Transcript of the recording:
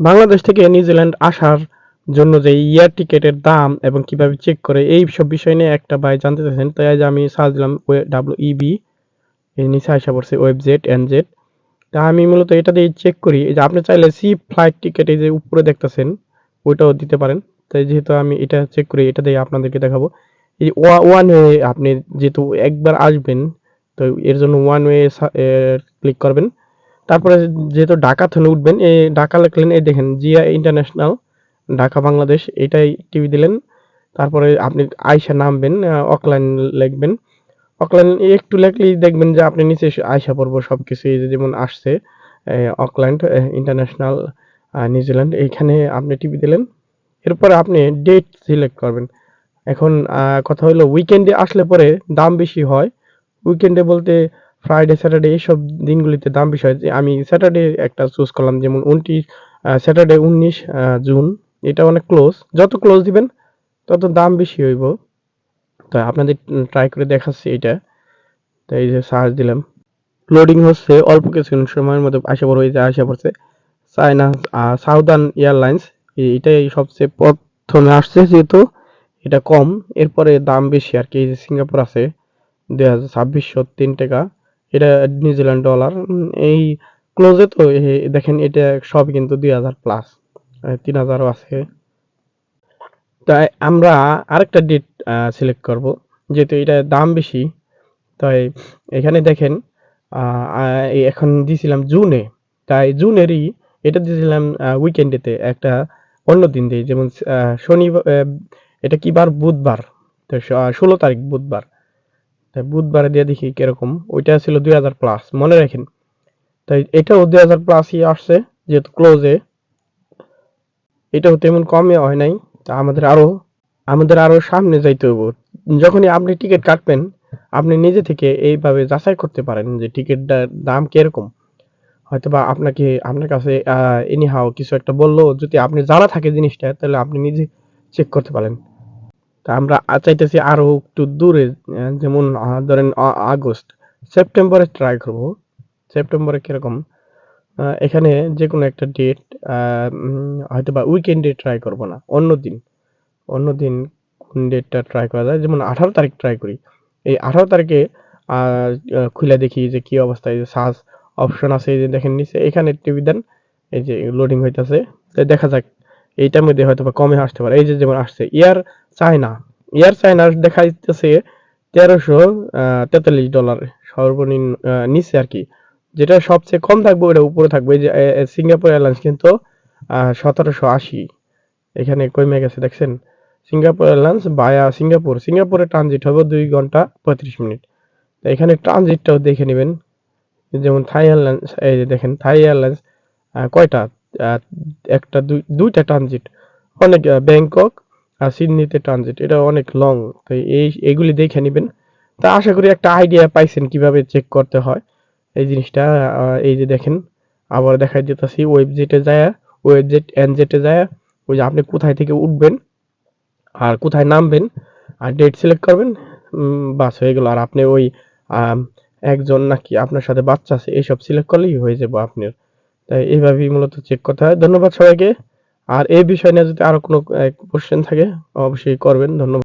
বাংলাদেশ থেকে নিউজিল্যান্ড আসার জন্য যে এয়ার টিকেটের দাম এবং কীভাবে চেক করে, এই সব বিষয় নিয়ে একটা ভাই জানতে চাইছেন। তাই আজ আমি সার্চ দিলাম ডাব্লিউ ইবি এর নিচে আসা পড়ছে ওয়েবজেট এনজেড তা আমি মূলত এটা দিয়ে চেক করি যে আপনি চাইলে সি ফ্লাইট টিকেট যে উপরে দেখতেছেন, ওইটাও দিতে পারেন। তাই যেহেতু আমি এটা চেক করি, এটা দিয়ে আপনাদেরকে দেখাবো। এই ওয়ান ওয়ে আপনি যেহেতু একবার আসবেন, তো এর জন্য ওয়ান ওয়ে ক্লিক করবেন। তারপরে যেহেতু ঢাকা থেকে উঠবেন, এই ঢাকা লিখলেন এই দেখেন, জিয়া ইন্টারন্যাশনাল, ঢাকা, বাংলাদেশ, এটাই টিভি দিলেন। তারপরে আপনি আয়সা নামবেন অকলাইন লিখবেন অকলাইন একটু লেখলেই দেখবেন যে আপনি নিচে আয়সা পর্ব সব কিছু যেমন আসছে অকল্যান্ড ইন্টারন্যাশনাল নিউজিল্যান্ড, এইখানে আপনি টিভি দিলেন। এরপরে আপনি ডেট সিলেক্ট করবেন। এখন কথা হলো উইকেন্ডে আসলে পরে দাম বেশি হয়। উইকেন্ডে বলতে ফ্রাইডে স্যাটারডে এইসব দিনগুলিতে দাম বেশি হয় যে আমি স্যাটারডে একটা চুজ করলাম, যেমন উনত্রিশ স্যাটারডে উনিশ জুন এটা অনেক ক্লোজ যত ক্লোজ দিবেন, তত দাম বেশি হইব। তো আপনাদের ট্রাই করে দেখাচ্ছি এটা। তো এই যে সার্চ দিলাম। লোডিং হচ্ছে, অল্প কিছু সময়ের মধ্যে আসা এই যে আসা পড়ছে চায়না সাউদার্ন এয়ারলাইন্স এটাই সবচেয়ে প্রথমে আসছে যেহেতু এটা কম। এরপরে দাম বেশি আর কি, এই যে সিঙ্গাপুর আছে, দুই হাজার ছাব্বিশশো তিন টাকা। এটা নিউজিল্যান্ড ডলার এই ক্লোজে তো দেখেন এটা সব কিন্তু দুই হাজার প্লাস তিন হাজারও আছে। তাই আমরা আরেকটা ডেট সিলেক্ট করব, যেহেতু এটা দাম বেশি। তাই এখানে দেখেন এখন দিয়েছিলাম জুনে তাই জুনেরই এটা দিয়েছিলাম উইকেন্ডেতে একটা অন্য দিন দিই যেমন শনিবার এটা কি বার? বুধবার। তো ষোলো তারিখ বুধবার। বুধবারে দিয়ে দেখি কীরকম। ওইটা ছিল দুই হাজার প্লাস মনে রাখেন। তাই এটাও দুই হাজার প্লাসই আসছে, যেহেতু ক্লোজে এটাও তেমন কমে হয় নাই। তা আমাদের আরও আমাদের আরও সামনে যাইতে হইব। যখনই আপনি টিকিট কাটবেন, আপনি নিজে থেকে এইভাবে যাচাই করতে পারেন যে টিকিটটার দাম কীরকম। হয়তো বা আপনাকে, আপনার কাছে এনি হাও কিছু একটা বলল, যদি আপনি জানা থাকে জিনিসটা, তাহলে আপনি নিজে চেক করতে পারেন। তা আমরা চাইতেছি আরও একটু দূরে যেমন ধরেন আগস্ট, সেপ্টেম্বরে ট্রাই করব। সেপ্টেম্বরে কীরকম? এখানে যে কোনো একটা ডেট হয়তো বা উইকেন্ডে ট্রাই করব না, অন্য দিন। অন্য দিন কোন ডেটটা ট্রাই করা যায়? যেমন আঠারো তারিখ ট্রাই করি। এই আঠারো তারিখে খুলে দেখি যে কি অবস্থা এই যে সার্চ অপশন আছে, এই যে দেখেন নিচে, এখানে টিভি দেন, এই যে লোডিং হইতাছে। দেখা যাক, এইটার মধ্যে হয়তো বা কমে আসতে পারে। এই যে যেমন আসছে, ইয়ার চায়না। এয়ার চায়না দেখা যাচ্ছে তেরোশো তেতাল্লিশ ডলার সর্বনিম্ন নিচে আর কি। যেটা সবচেয়ে কম থাকবে, ওটা উপরে থাকবে। যে সিঙ্গাপুর এয়ারলাইন্স কিন্তু সতেরোশো আশি। এখানে কমে গেছে, দেখছেন? Singapore airlines via Singapore. সিঙ্গাপুরে ট্রানজিট হবে দুই ঘণ্টা পঁয়ত্রিশ মিনিট। এখানে ট্রানজিটটাও দেখে নেবেন। যেমন থাই এয়ারলাইন্স এই যে দেখেন থাই এয়ারলাইন্স কয়টা? একটা, দুই, দুইটা ট্রানজিট অনেক ব্যাংকক আর সিডনিতে ট্রানজিট এটা অনেক লং তো এই, এগুলি দেখে নেবেন। তা আশা করি একটা আইডিয়া পাইছেন কীভাবে চেক করতে হয়। এই জিনিসটা এই যে দেখেন, আবার দেখাই দিতেছি ওয়েবজেটে যায় ওয়েবজেট এনজেটে যায়, ওই যে আপনি কোথায় থেকে উঠবেন আর কোথায় নামবেন আর ডেট সিলেক্ট করবেন বাস হয়ে গেল। আর আপনি ওই একজন নাকি আপনার সাথে বাচ্চা আছে এইসব সিলেক্ট করলেই হয়ে যাবে আপনার। তাই এইভাবেই মূলত চেক করতে হয়। ধন্যবাদ সবাইকে। আর এই বিষয় নিয়ে যদি আরও কোনো কোশ্চেন থাকে অবশ্যই করবেন। ধন্যবাদ।